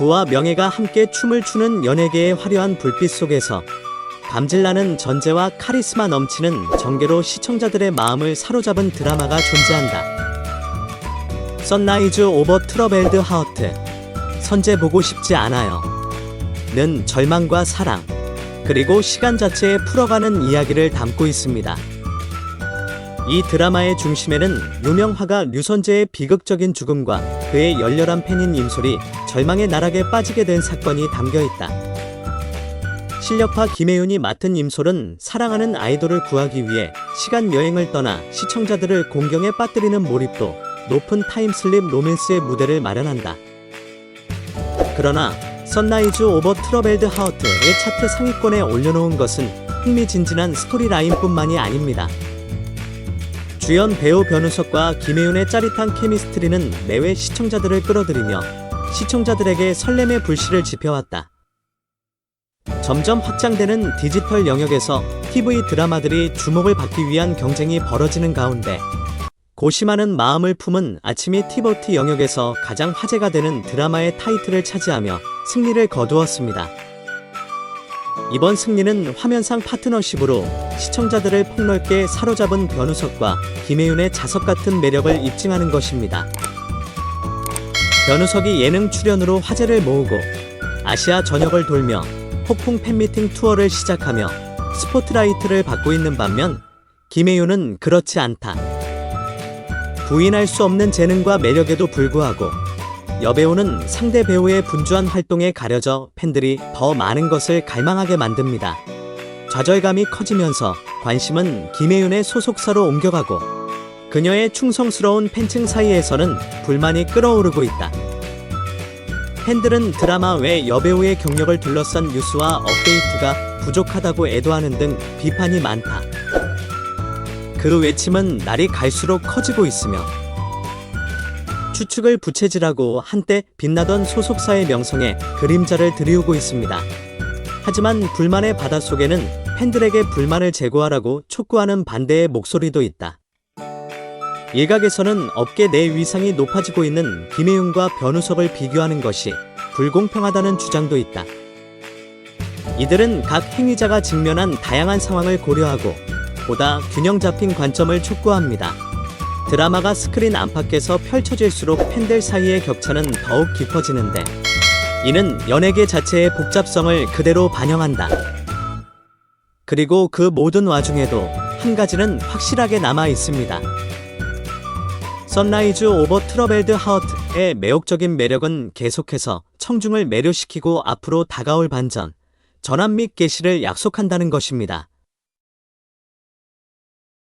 부와 명예가 함께 춤을 추는 연예계의 화려한 불빛 속에서 감질나는 전제와 카리스마 넘치는 전개로 시청자들의 마음을 사로잡은 드라마가 존재한다. 선라이즈 오버 트러벨드 하우트 선제 보고 싶지 않아요. 는 절망과 사랑 그리고 시간 자체에 풀어가는 이야기를 담고 있습니다. 이 드라마의 중심에는 유명 화가 류선재의 비극적인 죽음과 그의 열렬한 팬인 임솔이 절망의 나락에 빠지게 된 사건이 담겨 있다. 실력파 김혜윤이 맡은 임솔은 사랑하는 아이돌을 구하기 위해 시간 여행을 떠나 시청자들을 공경에 빠뜨리는 몰입도 높은 타임슬립 로맨스의 무대를 마련한다. 그러나 선라이즈 오버 트러벨드 하우트의 차트 상위권에 올려놓은 것은 흥미진진한 스토리라인뿐만이 아닙니다. 주연 배우 변우석과 김혜윤의 짜릿한 케미스트리는 매회 시청자들을 끌어들이며 시청자들에게 설렘의 불씨를 지펴왔다. 점점 확장되는 디지털 영역에서 TV 드라마들이 주목을 받기 위한 경쟁이 벌어지는 가운데 고심하는 마음을 품은 아침이 티버티 영역에서 가장 화제가 되는 드라마의 타이틀을 차지하며 승리를 거두었습니다. 이번 승리는 화면상 파트너십으로 시청자들을 폭넓게 사로잡은 변우석과 김혜윤의 자석 같은 매력을 입증하는 것입니다. 변우석이 예능 출연으로 화제를 모으고 아시아 전역을 돌며 폭풍 팬미팅 투어를 시작하며 스포트라이트를 받고 있는 반면 김혜윤은 그렇지 않다. 부인할 수 없는 재능과 매력에도 불구하고 여배우는 상대 배우의 분주한 활동에 가려져 팬들이 더 많은 것을 갈망하게 만듭니다. 좌절감이 커지면서 관심은 김혜윤의 소속사로 옮겨가고 그녀의 충성스러운 팬층 사이에서는 불만이 끓어오르고 있다. 팬들은 드라마 외 여배우의 경력을 둘러싼 뉴스와 업데이트가 부족하다고 애도하는 등 비판이 많다. 그 외침은 날이 갈수록 커지고 있으며 추측을 부채질하고 한때 빛나던 소속사의 명성에 그림자를 들이우고 있습니다. 하지만 불만의 바닷속에는 팬들에게 불만을 제거하라고 촉구하는 반대의 목소리도 있다. 일각에서는 업계 내 위상이 높아지고 있는 김혜윤과 변우석을 비교하는 것이 불공평하다는 주장도 있다. 이들은 각 행위자가 직면한 다양한 상황을 고려하고 보다 균형 잡힌 관점을 촉구합니다. 드라마가 스크린 안팎에서 펼쳐질수록 팬들 사이의 격차는 더욱 깊어지는데 이는 연예계 자체의 복잡성을 그대로 반영한다. 그리고 그 모든 와중에도 한 가지는 확실하게 남아 있습니다. 선라이즈 오버 트러벨드 하우트의 매혹적인 매력은 계속해서 청중을 매료시키고 앞으로 다가올 반전, 전환 및 개시를 약속한다는 것입니다.